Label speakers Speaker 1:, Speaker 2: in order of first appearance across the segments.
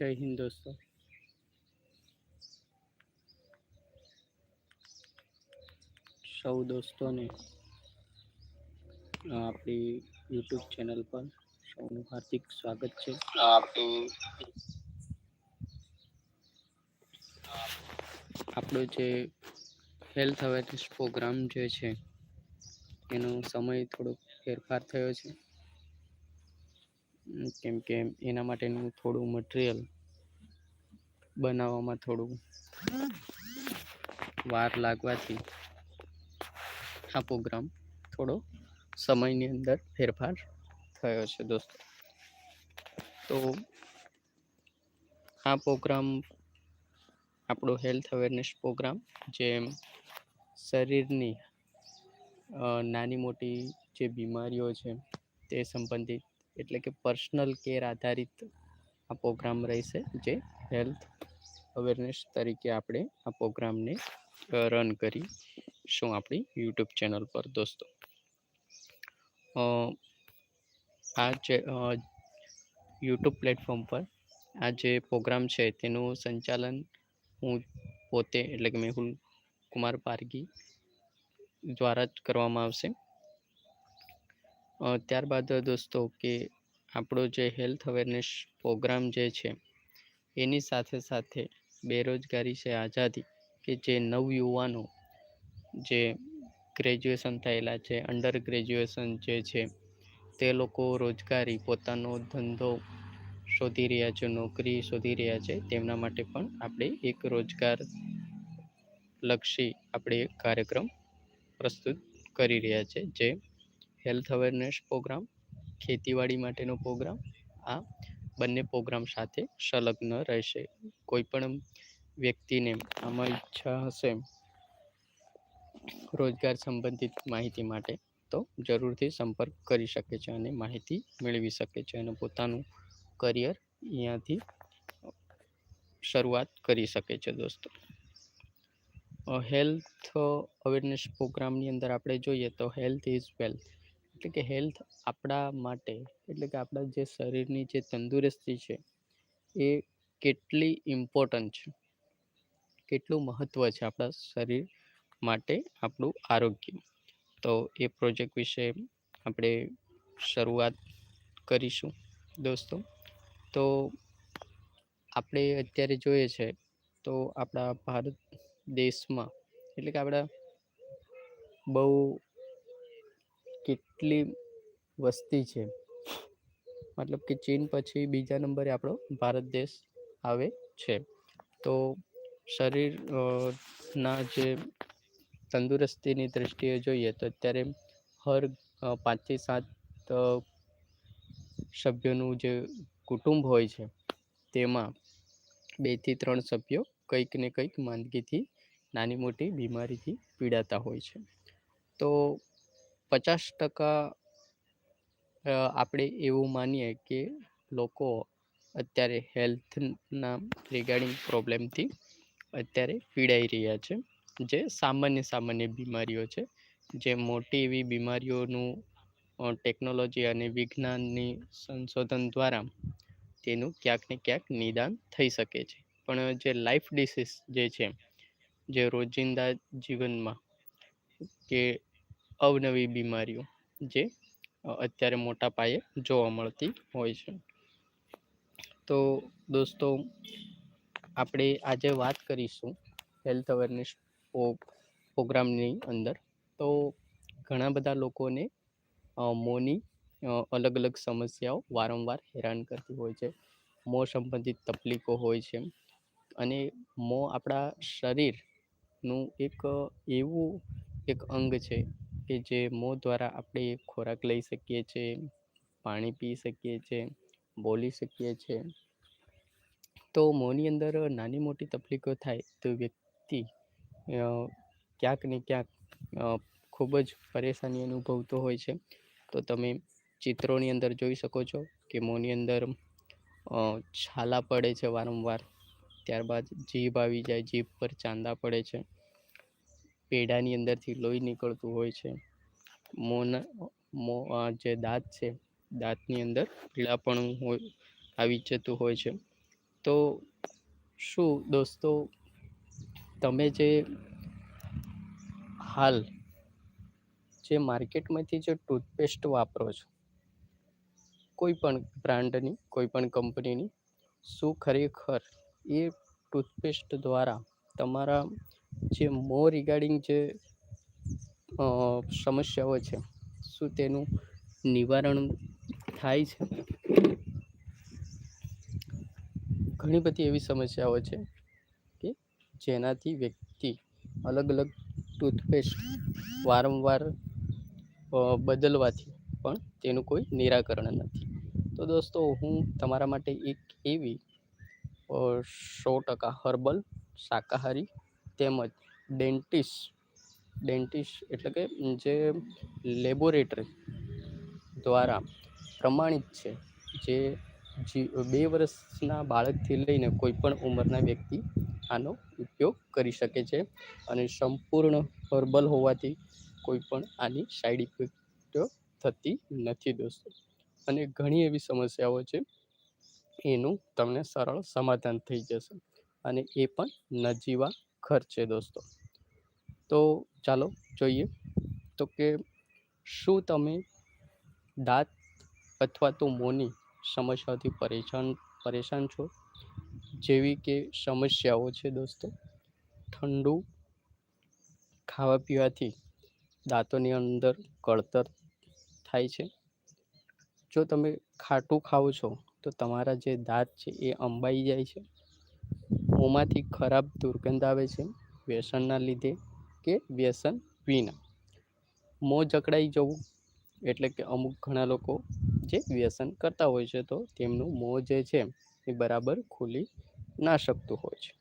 Speaker 1: જય હિન્દ દોસ્તો. સૌ દોસ્તોને આપણી યુટ્યુબ ચેનલ પર સૌનું હાર્દિક સ્વાગત છે. આપણો જે હેલ્થ અવેરનેસ પ્રોગ્રામ જે છે, એનો સમય થોડો ફેરફાર થયો છે. કેમ કે એના માટેનું થોડું મટીરિયલ બનાવવામાં થોડું વાર લાગવાથી આ પ્રોગ્રામ થોડો સમયની અંદર ફેરફાર થયો છે દોસ્તો. તો આ પ્રોગ્રામ આપણો હેલ્થ અવેરનેસ પ્રોગ્રામ જે શરીરની નાની મોટી જે બીમારીઓ છે તે સંબંધિત એટલે કે પર્સનલ કેર આધારિત આ પ્રોગ્રામ રહેશે જે હેલ્થ અવેરનેસ તરીકે આપણે આ પ્રોગ્રામને રન કરીશું આપણી યુટ્યુબ ચેનલ પર દોસ્તો. આ જે યુટ્યુબ પ્લેટફોર્મ પર આ જે પ્રોગ્રામ છે તેનું સંચાલન હું પોતે એટલે કે મેહુલ કુમાર પારગી દ્વારા જ કરવામાં આવશે. ત્યારબાદ દોસ્તો કે આપણો જે હેલ્થ અવેરનેસ પ્રોગ્રામ જે છે એની સાથે સાથે બેરોજગારી છે, આઝાદી કે જે નવયુવાનો જે ગ્રેજ્યુએશન થયેલા છે અંડર ગ્રેજ્યુએશન જે છે, તે લોકો રોજગારી, પોતાનો ધંધો શોધી રહ્યા છે, નોકરી શોધી રહ્યા છે, તેમના માટે પણ આપણે એક રોજગાર લક્ષી આપણે કાર્યક્રમ પ્રસ્તુત કરી રહ્યા છે, જે હેલ્થ અવેરનેસ પ્રોગ્રામ ખેતીવાડી માટેનો પ્રોગ્રામ આ બંને પ્રોગ્રામ સાથે સંલગ્ન રહેશે. કોઈ પણ વ્યક્તિને આમાં ઈચ્છા હશે રોજગાર સંબંધિત માહિતી માટે, તો જરૂરથી સંપર્ક કરી શકે છે અને માહિતી મેળવી શકે છે અને પોતાનું કરિયર અહીંયાથી શરૂઆત કરી શકે છે દોસ્તો. હેલ્થ અવેરનેસ પ્રોગ્રામની અંદર આપણે જોઈએ તો હેલ્થ ઇઝ વેલ્થ. એટલે કે હેલ્થ આપણા માટે, એટલે કે આપણા જે શરીરની જે તંદુરસ્તી છે, એ કેટલી ઇમ્પોર્ટન્ટ છે. કેટલું મહત્ત્વ છે આપણા શરીર માટે, આપણું આરોગ્ય. તો એ પ્રોજેક્ટ વિશે આપણે શરૂઆત કરીશું દોસ્તો. તો આપણે અત્યારે જોઈએ છે, તો આપણા ભારત દેશમાં, એટલે કે આપણા બહુ કેટલી વસ્તી છે? મતલબ કે ચીન પછી બીજા નંબરે આપણો ભારત દેશ આવે છે. તો શરીર ના જે તંદુરસ્તીની દૃષ્ટિએ જોઈએ તો અત્યારે હર પાંચથી સાત સભ્યોનું જે કુટુંબ હોય છે, તેમાં બેથી ત્રણ સભ્યો કંઈક ને કંઈક માંદગીથી, નાની મોટી બીમારીથી પીડાતા હોય છે. તો પચાસ ટકા આપણે એવું માનીએ કે લોકો અત્યારે હેલ્થના રિગાર્ડિંગ પ્રોબ્લેમથી અત્યારે પીડાઈ રહ્યા છે. જે સામાન્ય સામાન્ય બીમારીઓ છે. જે મોટી એવી બીમારીઓનું ટેકનોલોજી અને વિજ્ઞાનની સંશોધન દ્વારા તેનું ક્યાંક ને ક્યાંક નિદાન થઈ શકે છે. પણ જે લાઈફ ડિસીઝ જે છે, જે રોજિંદા જીવનમાં કે અવનવી બીમારીઓ જે અત્યારે મોટા પાયે જોવા મળતી હોય છે. તો દોસ્તો, આપણે આજે વાત કરીશું હેલ્થ અવેરનેસ પ્રોગ્રામની અંદર. તો ઘણા બધા લોકોને મોની અલગ અલગ સમસ્યાઓ વારંવાર હેરાન કરતી હોય છે. મોં સંબંધિત તકલીફો હોય છે. અને મોં આપણા શરીરનું એક એવું એક અંગ છે કે જે મોં દ્વારા આપણે ખોરાક લઈ શકીએ છીએ પાણી પી શકીએ છીએ બોલી શકીએ છીએ તો મોંની અંદર નાની મોટી તકલીફો થાય તો વ્યક્તિ ક્યાંક ને ક્યાંક ખૂબ જ પરેશાની અનુભવતો હોય છે. તો તમે ચિત્રોની અંદર જોઈ શકો છો કે મોંની અંદર છાલા પડે છે વારંવાર. ત્યારબાદ જીભ આવી જાય, જીભ પર ચાંદા પડે છે. પેડાની અંદરથી લોહી નીકળતું હોય છે. મોંના, મો જે દાંત છે, દાંતની અંદર પીળાપણું હોય, આવી જતું હોય છે. તો શું દોસ્તો, તમે જે હાલ જે માર્કેટમાંથી જે ટૂથપેસ્ટ વાપરો છો, કોઈ પણ બ્રાન્ડની, કોઈ પણ કંપનીની, શું ખરેખર એ ટૂથપેસ્ટ દ્વારા તમારા જે મો રિગાર્ડિંગ જે સમસ્યાઓ છે, શું તેનું નિવારણ થાય છે? ઘણી બધી એવી સમસ્યાઓ છે કે જેનાથી વ્યક્તિ અલગ અલગ ટૂથપેસ્ટ વારંવાર બદલવાથી પણ તેનું કોઈ નિરાકરણ નથી. તો દોસ્તો, હું તમારા માટે એક એવી સો ટકા હર્બલ શાકાહારી તેમજ ડેન્ટિસ્ટ ડેન્ટિસ્ટ એટલે કે જે લેબોરેટરી દ્વારા પ્રમાણિત છે, જે બે વર્ષના બાળકથી લઈને કોઈપણ ઉંમરના વ્યક્તિ આનો ઉપયોગ કરી શકે છે અને સંપૂર્ણ હર્બલ હોવાથી કોઈ પણ આની સાઈડ ઇફેક્ટ થતી નથી દોસ્તો. અને ઘણી એવી સમસ્યાઓ છે, એનું તમને સરળ સમાધાન થઈ જશે અને એ પણ નજીવા ખર્ચે દોસ્તો. તો ચાલો જોઈએ. તો કે શું તમે દાંત અથવા તો મોંની સમસ્યાઓથી પરેશાન પરેશાન છો? જેવી કે સમસ્યાઓ છે દોસ્તો. ઠંડુ ખાવા પીવાથી દાંતોની અંદર કળતર થાય છે. જો તમે ખાટું ખાઓ છો, તો તમારા જે દાંત છે એ અંબાઈ જાય છે. મોંમાંથી ખરાબ દુર્ગંધ આવે છે વ્યસનના લીધે કે વ્યસન વિના. મોં જકડાઈ જવું એટલે કે અમુક ઘણા લોકો જે વ્યસન કરતા હોય છે તો તેમનું મોં જે છે એ બરાબર ખુલી ના શકતું હોય છે.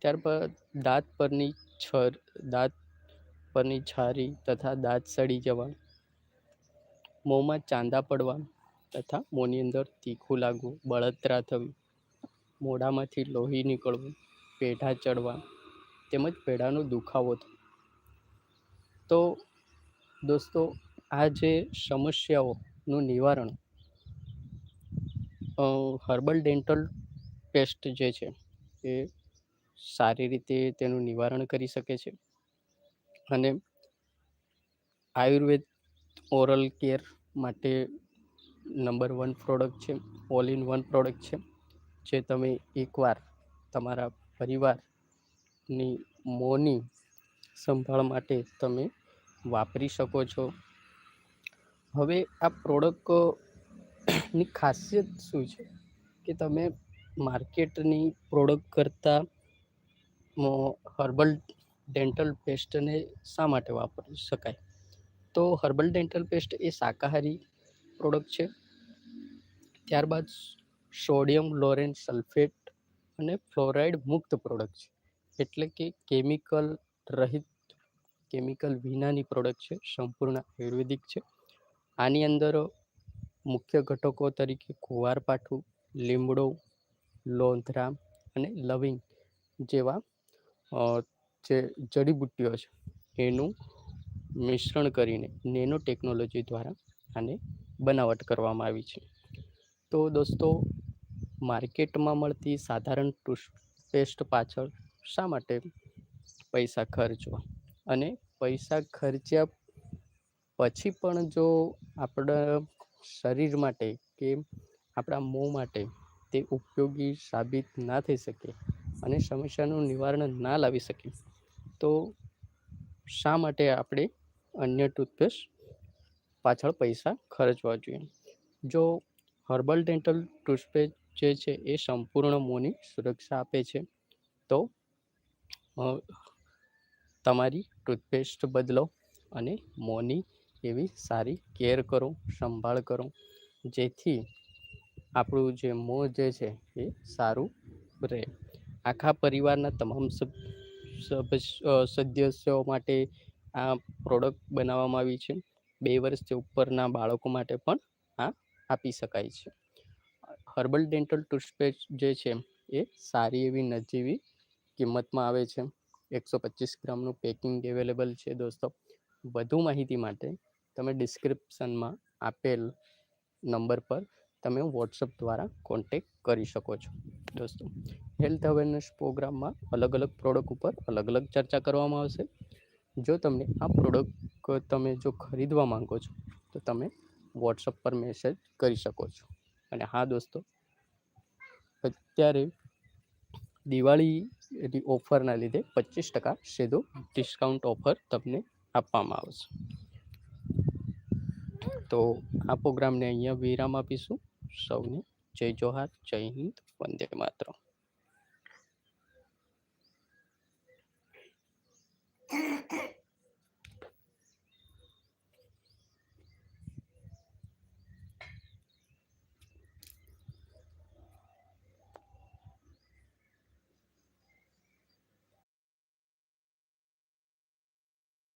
Speaker 1: ત્યારબાદ દાંત પરની છર, દાંત પરની છારી તથા દાંત સડી જવા મોંમાં ચાંદા પડવા તથા મોંની અંદર તીખું લાગવું, બળતરા થવી મોઢામાંથી લોહી નીકળવું, પેઢા ચડવા તેમજ પેઢાનો દુખાવો થવો. તો દોસ્તો, આ જે સમસ્યાઓનું નિવારણ હર્બલ ડેન્ટલ પેસ્ટ જે છે, એ સારી રીતે તેનું નિવારણ કરી શકે છે. અને આયુર્વેદ ઓરલ કેર માટે નંબર વન પ્રોડક્ટ છે, ઓલ ઇન વન પ્રોડક્ટ છે. જે તમે એકવાર તમારા પરિવારની મોંની સંભાળ માટે તમે વાપરી શકો છો. હવે આ પ્રોડક્ટની ખાસિયત શું છે? કે તમે માર્કેટની પ્રોડક્ટ કરતાં હર્બલ ડેન્ટલ પેસ્ટને શા માટે વાપરી શકાય? તો હર્બલ ડેન્ટલ પેસ્ટ એ શાકાહારી પ્રોડક્ટ છે. ત્યારબાદ સોડિયમ લોરેન સલ્ફેટ અને ફ્લોરાઇડ મુક્ત પ્રોડક્ટ છે. એટલે કે કેમિકલ રહિત, કેમિકલ વિનાની પ્રોડક્ટ છે, સંપૂર્ણ આયુર્વેદિક છે. આની અંદર મુખ્ય ઘટકો તરીકે કુવારપાઠું, લીમડો લોંધરા અને લવિંગ જેવા જે જડીબુટ્ટીઓ છે, એનું મિશ્રણ કરીને નેનો ટેકનોલોજી દ્વારા આને બનાવટ કરવામાં આવી છે. તો દોસ્તો માર્કેટમાં મળતી સાધારણ ટૂથપેસ્ટ પાછળ શા માટે પૈસા ખર્ચવા? અને પૈસા ખર્ચ્યા પછી પણ જો આપણા શરીર માટે કે આપણા મોં માટે તે ઉપયોગી સાબિત ના થઈ શકે અને સમસ્યાનું નિવારણ ના લાવી શકે, તો શા માટે આપણે અન્ય ટૂથપેસ્ટ પાછળ પૈસા ખર્ચવા જોઈએ? જો હર્બલ ડેન્ટલ ટૂથપેસ્ટ જે છે એ સંપૂર્ણ મોંની સુરક્ષા આપે છે. તો તમારી ટૂથપેસ્ટ બદલો અને મોંની એવી સારી કેર કરો, સંભાળ કરો, જેથી આપણું જે મોં જે છે એ સારું રહે. આખા પરિવારના તમામ સદસ્યો માટે આ પ્રોડક્ટ બનાવવામાં આવી છે. બે વર્ષથી ઉપરના બાળકો માટે પણ આ આપી શકાય છે. હર્બલ ડેન્ટલ ટૂથપેસ્ટ જે છે, એ સારી એવી નજીવી કિંમતમાં આવે છે. એકસો પચીસ ગ્રામનું પેકિંગ અવેલેબલ છે દોસ્તો. વધુ માહિતી માટે તમે ડિસ્ક્રિપ્શનમાં આપેલ નંબર પર તમે વોટ્સઅપ દ્વારા કોન્ટેક કરી શકો છો દોસ્તો. હેલ્થ અવેરનેસ પ્રોગ્રામમાં અલગ અલગ પ્રોડક્ટ ઉપર અલગ અલગ ચર્ચા કરવામાં આવશે. જો તમને આ પ્રોડક્ટ તમે જો ખરીદવા માંગો છો, તો તમે વોટ્સઅપ પર મેસેજ કરી શકો છો. અને હા દોસ્તો, અત્યારે દિવાળીની ઓફરના લીધે પચીસ ટકા સીધો ડિસ્કાઉન્ટ ઓફર તમને આપવામાં આવશે. તો આ પ્રોગ્રામને અહીંયા વિરામ આપીશું. સૌને જય જોહાર, જય હિન્દ, વંદે માતરમ.